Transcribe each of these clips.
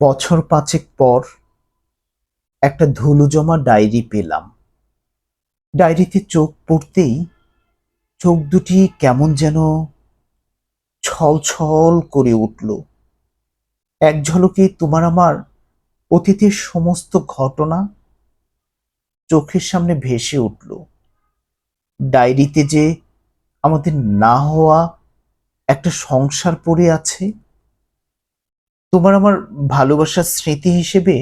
বছর পাঁচেক পর একটা ধুলো জমা ডায়েরি পেলাম। ডায়েরিতে চোখ পড়তেই চোখ দুটি কেমন যেন ছল ছল করে উঠল। এক ঝলকে তোমার আমার অতীতের সমস্ত ঘটনা চোখের সামনে ভেসে উঠল। ডায়েরিতে যে আমাদের না হওয়া একটা সংসার পড়ে আছে তোমার আমার ভালোবাসার স্মৃতি হিসেবে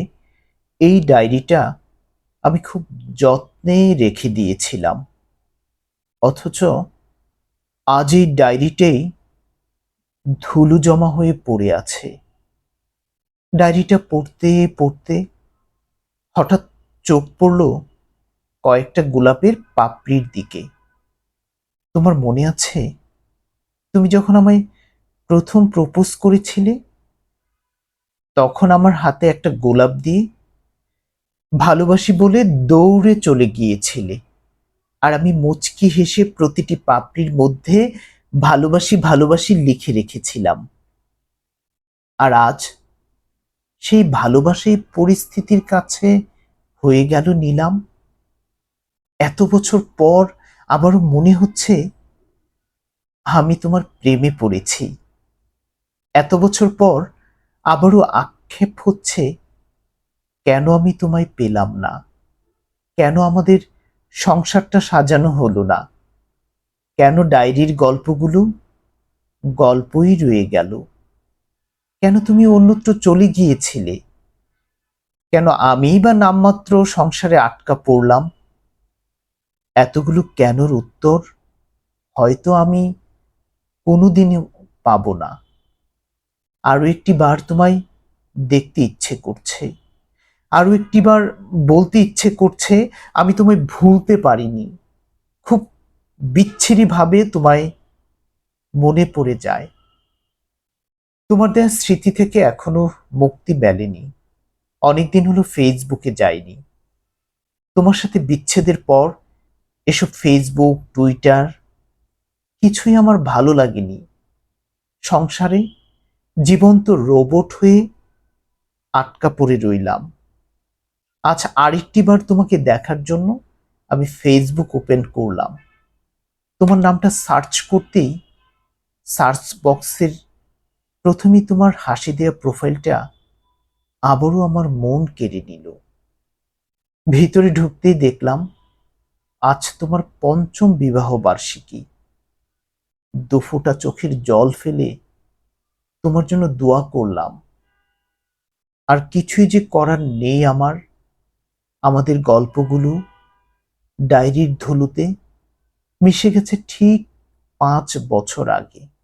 এই ডায়েরিটা আমি খুব যত্নে রেখে দিয়েছিলাম। অথচ আজ এই ডায়েরিটাই ধুলো জমা হয়ে পড়ে আছে। ডায়েরিটা পড়তে পড়তে হঠাৎ চোখ পড়ল কয়েকটা গোলাপের পাপড়ির দিকে। তোমার মনে আছে, তুমি যখন আমায় প্রথম প্রপোজ করেছিলে তখন আমার হাতে একটা গোলাপ দিয়ে ভালোবাসি বলে দৌড়ে চলে গিয়েছিলে। আর আমি মুচকি হেসে প্রতিটি পাপড়ির মধ্যে ভালোবাসি ভালোবাসি লিখে রেখেছিলাম। আর আজ সেই ভালোবাসাই পরিস্থিতির কাছে হয়ে গেল নিলাম। এত বছর পর আবারও মনে হচ্ছে আমি তোমার প্রেমে পড়েছি। এত বছর পর আবারও আক্ষেপ হচ্ছে, কেন আমি তোমায় পেলাম না? কেন আমাদের সংসারটা সাজানো হলো না? কেন ডায়েরির গল্পগুলো গল্পই রয়ে গেল? কেন তুমি অন্যত্র চলে গিয়েছিলে? কেন আমি বা নামমাত্র সংসারে আটকা পড়লাম? এতগুলো কেনর উত্তর হয়তো আমি কোনোদিনও পাবো না। আরও একটি বার তোমায় দেখতে ইচ্ছে করছে। আরও একটি বার বলতে ইচ্ছে করছে, আমি তোমায় ভুলতে পারিনি। খুব বিচ্ছিরিভাবে তোমায় মনে পড়ে যায়। তোমার দেয়া স্মৃতি থেকে এখনও মুক্তি মেলেনি। অনেকদিন হলো ফেসবুকে যাইনি। তোমার সাথে বিচ্ছেদের পর এসব ফেসবুক, টুইটার কিছুই আমার ভালো লাগেনি। সংসারে জীবন্ত রোবট হয়ে আটকা পড়ে রইলাম। আজ আরেকটি বার তোমাকে দেখার জন্য আমি ফেসবুক ওপেন করলাম। তোমার নামটা সার্চ করতেই সার্চ বক্সের প্রথমেই তোমার হাসি দেওয়া প্রোফাইলটা আবারও আমার মন কেড়ে নিল। ভিতরে ঢুকতেই দেখলাম, আজ তোমার পঞ্চম বিবাহ বার্ষিকী। দুফোটা চোখের জল ফেলে তোমার জন্য দোয়া করলাম। আর কিছুই যে করার নেই আমার, আমাদের গল্পগুলো ডায়েরির ধুলুতে মিশে গেছে ঠিক পাঁচ বছর আগে।